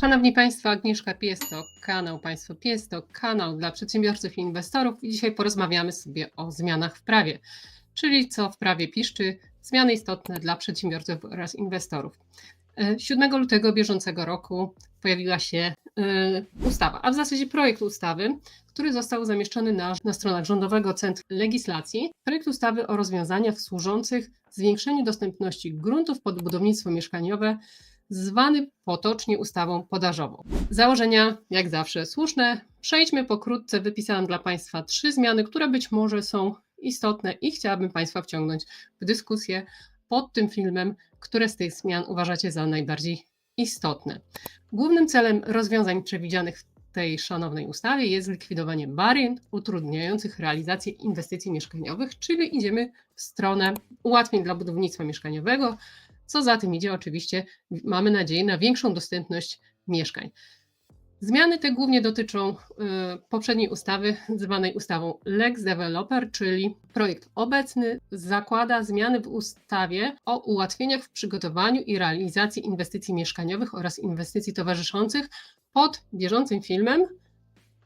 Szanowni Państwo, Agnieszka Piesto, kanał Państwo Piesto, kanał dla przedsiębiorców i inwestorów. I dzisiaj porozmawiamy sobie o zmianach w prawie, czyli co w prawie piszczy, zmiany istotne dla przedsiębiorców oraz inwestorów. E, 7 lutego bieżącego roku pojawiła się e, ustawa, a w zasadzie projekt ustawy, który został zamieszczony na, na stronach Rządowego Centrum Legislacji. Projekt ustawy o rozwiązaniach służących zwiększeniu dostępności gruntów pod budownictwo mieszkaniowe zwany potocznie ustawą podażową. Założenia, jak zawsze, słuszne. Przejdźmy pokrótce. Wypisałam dla Państwa trzy zmiany, które być może są istotne i chciałabym Państwa wciągnąć w dyskusję pod tym filmem, które z tych zmian uważacie za najbardziej istotne. Głównym celem rozwiązań przewidzianych w tej szanownej ustawie jest zlikwidowanie barier utrudniających realizację inwestycji mieszkaniowych, czyli idziemy w stronę ułatwień dla budownictwa mieszkaniowego, co za tym idzie, oczywiście mamy nadzieję na większą dostępność mieszkań. Zmiany te głównie dotyczą y, poprzedniej ustawy, zwanej ustawą Lex Developer, czyli projekt obecny zakłada zmiany w ustawie o ułatwieniach w przygotowaniu i realizacji inwestycji mieszkaniowych oraz inwestycji towarzyszących. Pod bieżącym filmem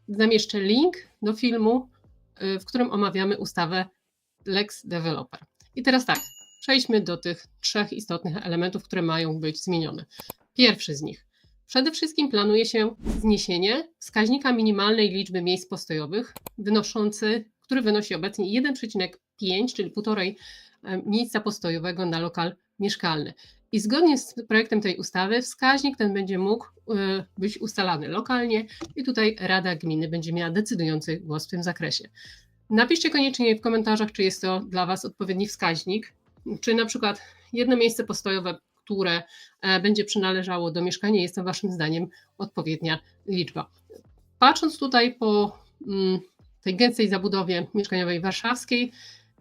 zamieszczę link do filmu, y, w którym omawiamy ustawę Lex Developer. I teraz tak, przejdźmy do tych trzech istotnych elementów, które mają być zmienione. Pierwszy z nich. Przede wszystkim planuje się zniesienie wskaźnika minimalnej liczby miejsc postojowych, wynoszący, który wynosi obecnie 1,5, czyli 1,5 miejsca postojowego na lokal mieszkalny. I zgodnie z projektem tej ustawy wskaźnik ten będzie mógł e, być ustalany lokalnie i tutaj Rada Gminy będzie miała decydujący głos w tym zakresie. Napiszcie koniecznie w komentarzach, czy jest to dla Was odpowiedni wskaźnik, czy na przykład jedno miejsce postojowe, które e, będzie przynależało do mieszkania, jest to Waszym zdaniem odpowiednia liczba. Patrząc tutaj po mm, tej gęstej zabudowie mieszkaniowej warszawskiej,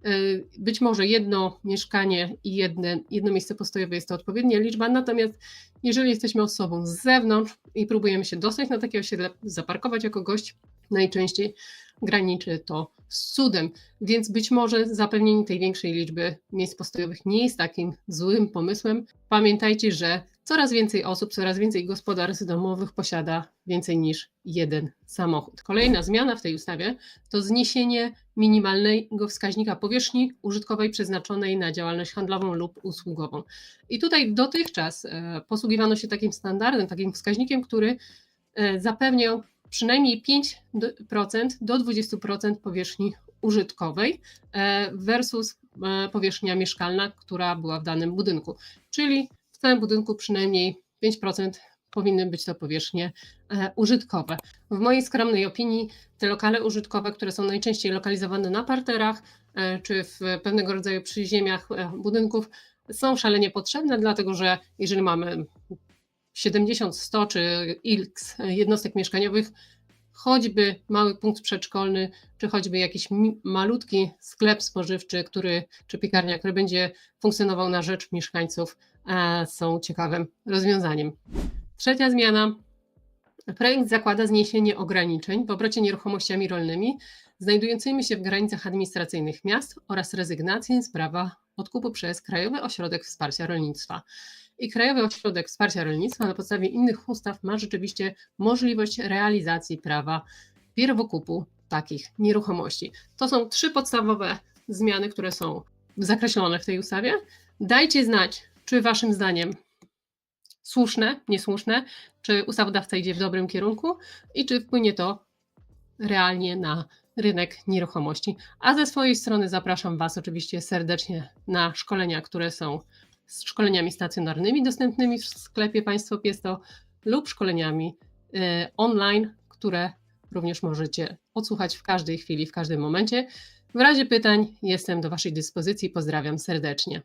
e, być może jedno mieszkanie i jedne, jedno miejsce postojowe jest to odpowiednia liczba, natomiast jeżeli jesteśmy osobą z zewnątrz i próbujemy się dostać na takie osiedle, zaparkować jako gość, najczęściej graniczy to z cudem, więc być może zapewnienie tej większej liczby miejsc postojowych nie jest takim złym pomysłem. Pamiętajcie, że coraz więcej osób, coraz więcej gospodarstw domowych posiada więcej niż jeden samochód. Kolejna zmiana w tej ustawie to zniesienie minimalnego wskaźnika powierzchni użytkowej przeznaczonej na działalność handlową lub usługową. I tutaj dotychczas e, posługiwano się takim standardem, takim wskaźnikiem, który e, zapewniał przynajmniej 5% do 20% powierzchni użytkowej e, versus e, powierzchnia mieszkalna, która była w danym budynku. Czyli w całym budynku przynajmniej 5% powinny być to powierzchnie e, użytkowe. W mojej skromnej opinii te lokale użytkowe, które są najczęściej lokalizowane na parterach czy w pewnego rodzaju przyziemiach budynków, są szalenie potrzebne, dlatego że jeżeli mamy 70, 100 czy x jednostek mieszkaniowych, choćby mały punkt przedszkolny, czy choćby jakiś malutki sklep spożywczy, który, czy piekarnia, który będzie funkcjonował na rzecz mieszkańców, są ciekawym rozwiązaniem. Trzecia zmiana. Projekt zakłada zniesienie ograniczeń w obrocie nieruchomościami rolnymi znajdującymi się w granicach administracyjnych miast oraz rezygnację z prawa odkupu przez Krajowy Ośrodek Wsparcia Rolnictwa i Krajowy Ośrodek Wsparcia Rolnictwa na podstawie innych ustaw ma rzeczywiście możliwość realizacji prawa pierwokupu takich nieruchomości. To są trzy podstawowe zmiany, które są zakreślone w tej ustawie. Dajcie znać, czy Waszym zdaniem słuszne, niesłuszne, czy ustawodawca idzie w dobrym kierunku i czy wpłynie to realnie na rynek nieruchomości. A ze swojej strony zapraszam Was oczywiście serdecznie na szkolenia, które są z szkoleniami stacjonarnymi dostępnymi w sklepie Państwo Piesto lub szkoleniami y, online, które również możecie odsłuchać w każdej chwili, w każdym momencie. W razie pytań jestem do Waszej dyspozycji. Pozdrawiam serdecznie.